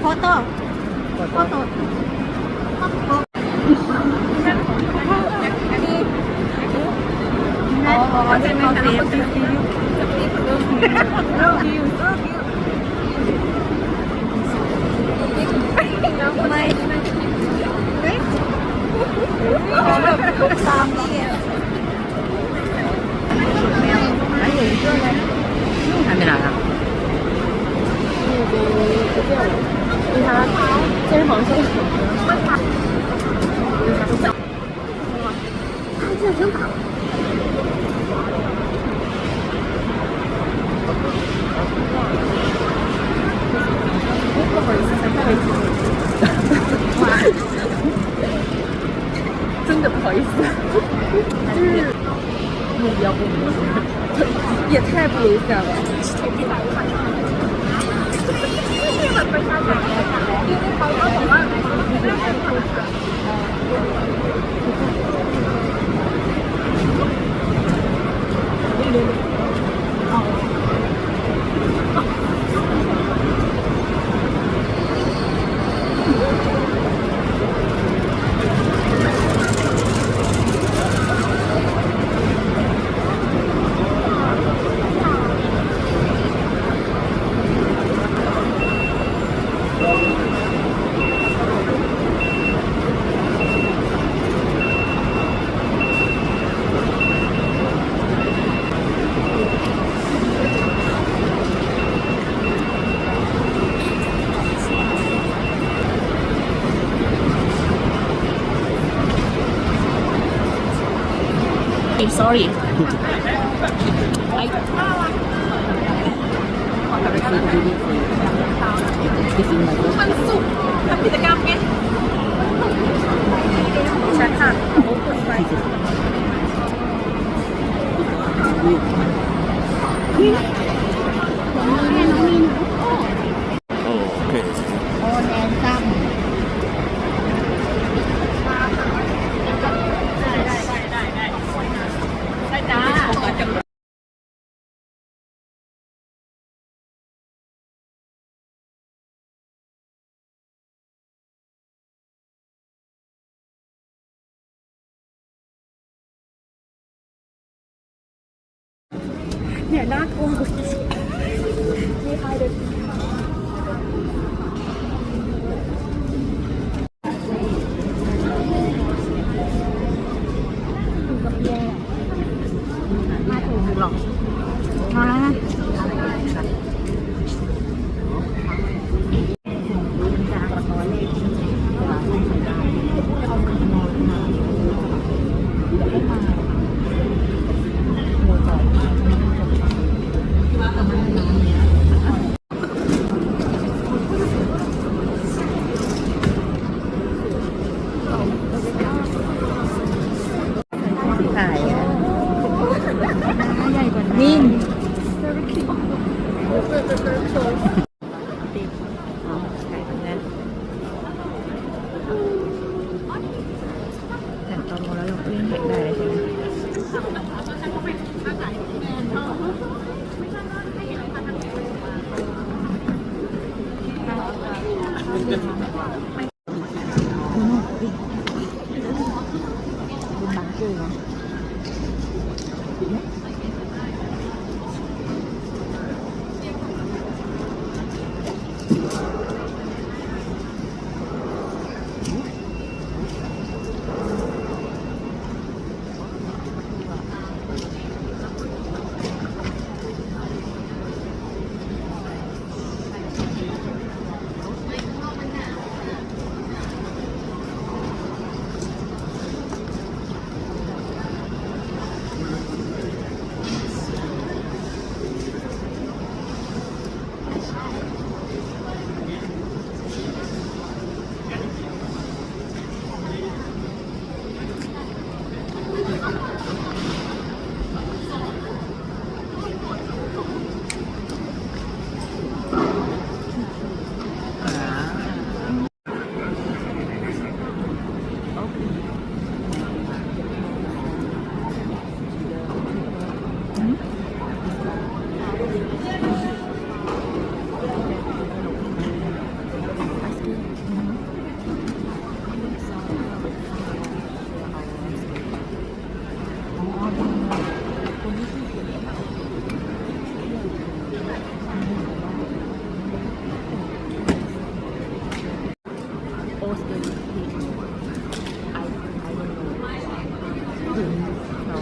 Foto. Foto. Foto. Tama. 录一下 sorry มันสุกทำกิจกรรมไงชัดค่ะโอ้กดไป Ja, laat onrustig. Nee, ga โอสเตรเลียไอไอโดนถึงเรา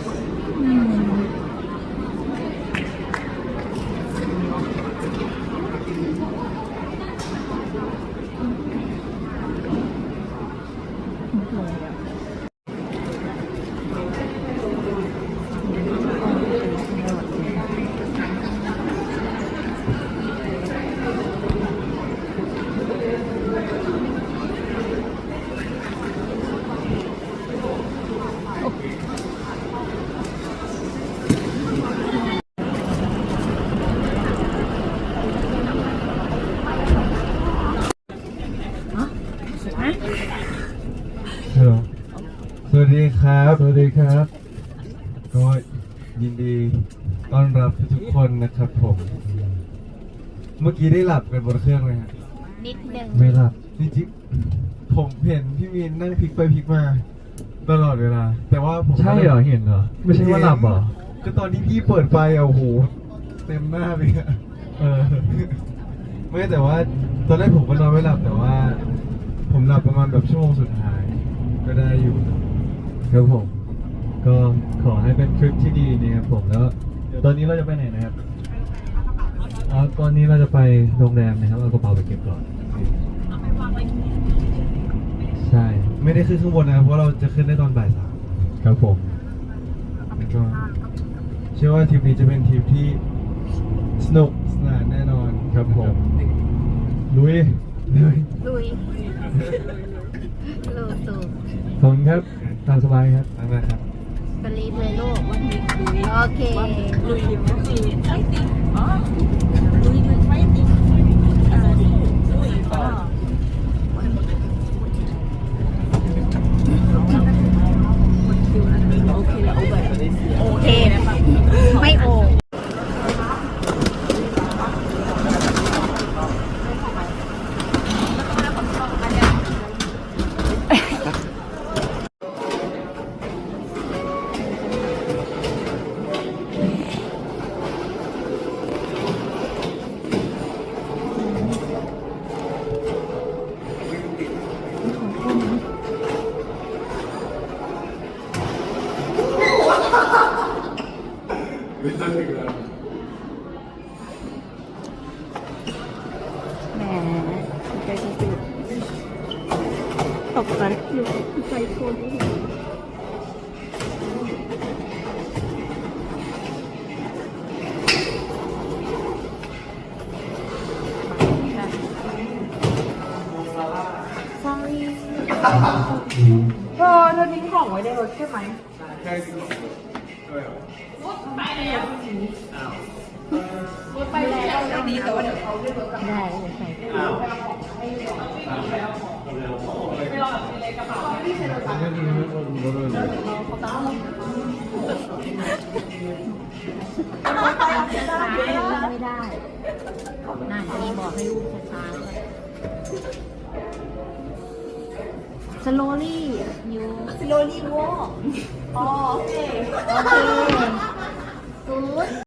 ฮัลโหล สวัสดีครับ สวัสดีครับ ก็ยินดีต้อนรับทุกๆคนนะครับผม เมื่อกี้ได้หลับกันบนเครื่องไหมฮะ นิดนึง ไม่หลับ จริงๆผมเห็นพี่มีนนั่งพลิกไปพลิกมา ตลอดเวลา แต่ว่าผมใช่เหรอเห็นเหรอ ไม่ใช่ว่าหลับเหรอ ก็ตอนที่พี่เปิดไฟอะโอ้โห เต็มหน้าเลยอะเออ ไม่แต่ว่า ตอนแรกผมก็นอนไม่หลับแต่ว่า ผมหลับประมาณแบบชั่วโมงสุดท้าย ก็ได้อยู่ ครับผม ก็ขอให้เป็นทริปที่ดีนะครับผมแล้ว ตอนนี้เราจะไปไหนนะครับอ๋อตอนนี้เราจะไปโรงแรมนะครับเอากระเป๋าไปเก็บก่อน ใช่ ไม่ได้ขึ้นข้างบนนะครับเพราะเราจะขึ้นได้ตอนบ่ายสามครับผมแล้วก็เชื่อว่าทริปนี้จะเป็นทริปที่สนุกสนานแน่นอนครับผมลุยลุยลุยลูกสูบขอบคุณครับ ตามสบายครับนั่นแหละครับสลีปเลยลูกโอเค ลุยก็คือไฟติ้งอ๋อ ใจโคนเธอเธอทิ้งของไว้ในรถใช่ไหมใช่ทิ้งของรถไปแล้วดีแต่ว่าเดี๋ยวเขาเรียกรถกลับได้เดี๋ยวใส่ช้าๆ ไม่ได้นั่นมีบอกให้ลูกช้าๆ slowly you slowly walk อ๋อโอเค okay good